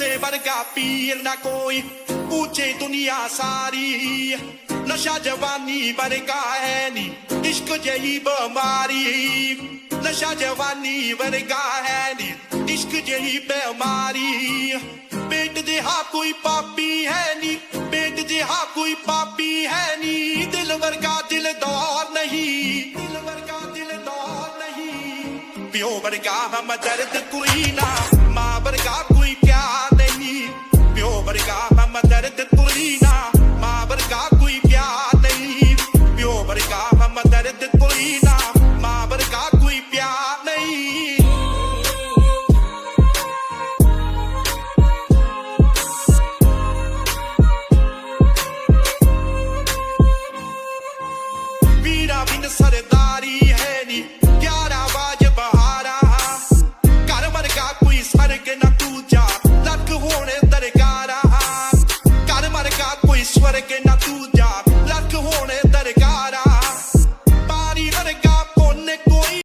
से वर्गा पीर ना कोई, पूछे दुनिया सारी। नशा जवानी वर्गा है नी, इश्क जही बीमारी। नशा जवानी वर्गा है नी, इश्क जही बीमारी। पेट जहा कोई पापी है नी, पेट जहा कोई पापी है नी। दिल वर्गा दिल दौर नहीं, दिल वर्गा दिल दौर नहीं। प्यो वर्गा हम दर्द कोई ना, माँ वर्गा ਵਰਗਾ ਹਮ ਦਰਦ ਕੋਈ ਨਾ ਮਾਂ ਵਰਗਾ ਕੋਈ ਪਿਆਰ ਨਹੀਂ ਪਿਓ ਵਰਗਾ ਹਮ ਦਰਦ ਕੋਈ ਨਾ ਮਾਂ ਵਰਗਾ ਕੋਈ ਪਿਆਰ ਨਹੀਂ ਵੀਰਾ ਬਿਨ ਸਰਦਾਰੀ pues suerte que na do. de